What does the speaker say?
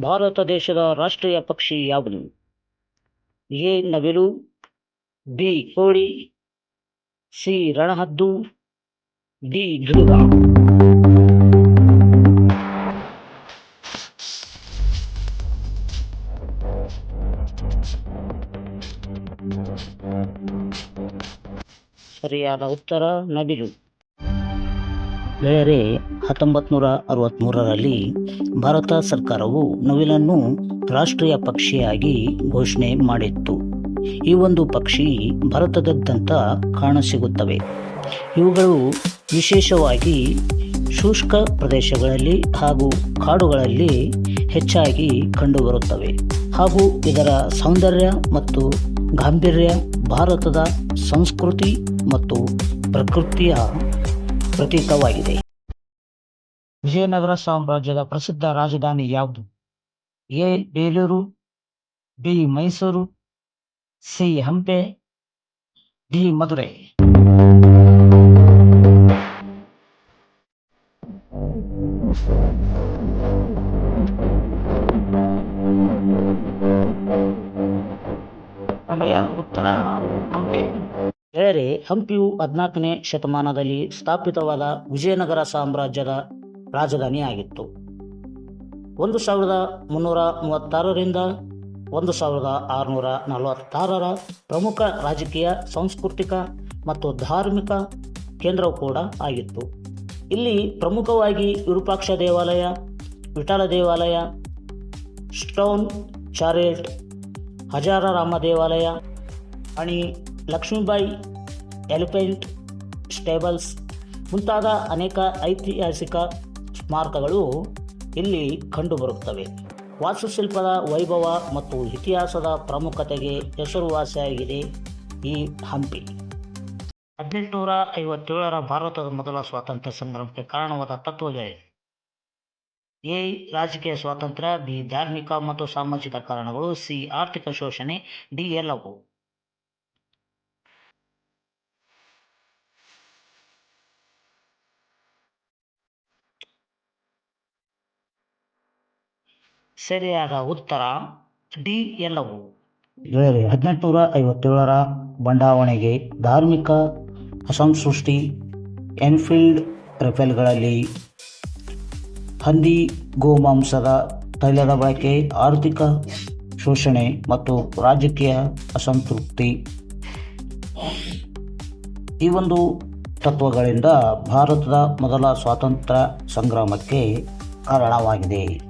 ಭಾರತ ದೇಶದ ರಾಷ್ಟ್ರೀಯ ಪಕ್ಷಿ ಯಾವುದು? ಎ. ನವಿಲು, ಬಿ. ಕೋಳಿ, ಸಿ. ರಣಹದ್ದು, ಡಿ. ಜುಗಾ ಸರಿಯಾದ ಉತ್ತರ, ನವಿಲು. ಗೆಳೆಯರೇ ಹತ್ತೊಂಬತ್ತು ನೂರ ಭಾರತ ಸರ್ಕಾರವು ನವಿಲನ್ನು ರಾಷ್ಟ್ರೀಯ ಪಕ್ಷಿಯಾಗಿ ಘೋಷಣೆ ಮಾಡಿತ್ತು. ಈ ಒಂದು ಪಕ್ಷಿ ಭಾರತದಾದ್ಯಂತ ಕಾಣಸಿಗುತ್ತವೆ ಇವುಗಳು ವಿಶೇಷವಾಗಿ ಶುಷ್ಕ ಪ್ರದೇಶಗಳಲ್ಲಿ ಹಾಗೂ ಕಾಡುಗಳಲ್ಲಿ ಹೆಚ್ಚಾಗಿ ಕಂಡುಬರುತ್ತವೆ. ಹಾಗೂ ಇದರ ಸೌಂದರ್ಯ ಮತ್ತು ಗಾಂಭೀರ್ಯ ಭಾರತದ ಸಂಸ್ಕೃತಿ ಮತ್ತು ಪ್ರಕೃತಿಯ ಪ್ರತೀಕವಾಗಿದೆ. ವಿಜಯನಗರ ಸಾಮ್ರಾಜ್ಯದ ಪ್ರಸಿದ್ಧ ರಾಜಧಾನಿ ಯಾವುದು? A. Belur, B. Mysuru, C. Hampe, D. Madurai. ಉತ್ತರ ಗೆಳೆಯರೆ ಹಂಪಿಯು ಹದಿನಾಲ್ಕನೇ ಶತಮಾನದಲ್ಲಿ ಸ್ಥಾಪಿತವಾದ ವಿಜಯನಗರ ಸಾಮ್ರಾಜ್ಯದ ರಾಜಧಾನಿಯಾಗಿತ್ತು. ಒಂದು ಸಾವಿರದ ಮುನ್ನೂರ ಮೂವತ್ತಾರರಿಂದ ಒಂದು ಸಾವಿರದ ಆರುನೂರ ನಲವತ್ತಾರರ ಪ್ರಮುಖ ರಾಜಕೀಯ, ಸಾಂಸ್ಕೃತಿಕ ಮತ್ತು ಧಾರ್ಮಿಕ ಕೇಂದ್ರವು ಕೂಡ ಆಗಿತ್ತು. ಇಲ್ಲಿ ಪ್ರಮುಖವಾಗಿ ವಿರೂಪಾಕ್ಷ ದೇವಾಲಯ, ವಿಠಲ ದೇವಾಲಯ, ಸ್ಟೋನ್ ಹಜಾರ ರಾಮ ದೇವಾಲಯ, ಅಣಿ ಲಕ್ಷ್ಮೀಬಾಯಿ ಎಲಿಫೆಂಟ್ ಸ್ಟೇಬಲ್ಸ್ ಮುಂತಾದ ಅನೇಕ ಐತಿಹಾಸಿಕ ಸ್ಮಾರಕಗಳು ಇಲ್ಲಿ ಕಂಡುಬರುತ್ತವೆ. ವಾಸ್ತುಶಿಲ್ಪದ ವೈಭವ ಮತ್ತು ಇತಿಹಾಸದ ಪ್ರಮುಖತೆಗೆ ಹೆಸರುವಾಸಿಯಾಗಿದೆ ಈ ಹಂಪಿ. ಹದಿನೆಂಟುನೂರ ಐವತ್ತೇಳರ ಭಾರತದ ಮೊದಲ ಸ್ವಾತಂತ್ರ್ಯ ಸಂಗ್ರಾಮಕ್ಕೆ ಕಾರಣವಾದ ತತ್ವಗಳೇ ಎ ರಾಜಕೀಯ ಸ್ವಾತಂತ್ರ್ಯ ಬಿ ಧಾರ್ಮಿಕ ಮತ್ತು ಸಾಮಾಜಿಕ ಕಾರಣಗಳು, ಸಿ ಆರ್ಥಿಕ ಶೋಷಣೆ, ಡಿ ಎಲ್ಲವೂ ಸರಿಯಾದ ಉತ್ತರ ಡಿ ಎಲ್ಲವು. ಹದಿನೆಂಟುನೂರ ಐವತ್ತೇಳರ ಬಂಡಾವಣೆಗೆ ಧಾರ್ಮಿಕ ಅಸಂಸೃಷ್ಟಿ ಎನ್ಫೀಲ್ಡ್ ರೆಫೆಲ್ಗಳಲ್ಲಿ ಹಂದಿ ಗೋಮಾಂಸದ ತೈಲದ ಬಳಕೆ, ಆರ್ಥಿಕ ಶೋಷಣೆ ಮತ್ತು ರಾಜಕೀಯ ಅಸಂತೃಪ್ತಿ. ಈ ಒಂದು ತತ್ವಗಳಿಂದ ಭಾರತದ ಮೊದಲ ಸ್ವಾತಂತ್ರ್ಯ ಸಂಗ್ರಾಮಕ್ಕೆ ಕಾರಣವಾಗಿದೆ.